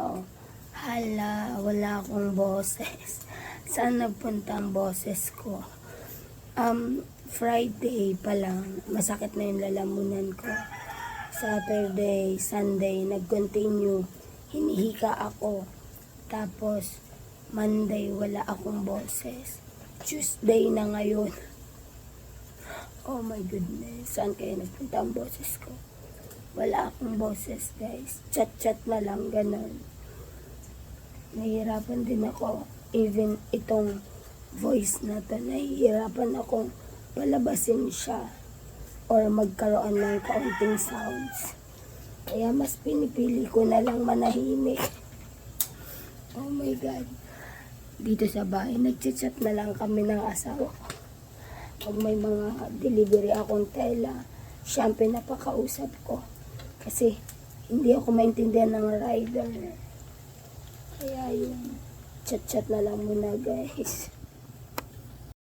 Oo. Hala, wala akong boses. Saan nagpunta ang boses ko? Um, Friday pa lang, masakit na yung lalamunan ko. Saturday, Sunday, nag-continue. Hinihika ako. Tapos, Monday, wala akong boses. Tuesday na ngayon. Oh my goodness, saan kaya nagpunta ang boses ko? Wala akong boses, guys. Chat-chat na lang, ganun. Nahihirapan din ako. Even itong voice na to, nahihirapan akong palabasin siya or magkaroon ng kaunting sounds. Kaya mas pinipili ko na lang manahimik. Oh my God. Dito sa bahay, nagchat-chat na lang kami ng asawa ko. Pag may mga delivery akong tela, siya ang ko. Kasi hindi ako maintindihan ng rider. Kaya yun, chat-chat na lang muna guys.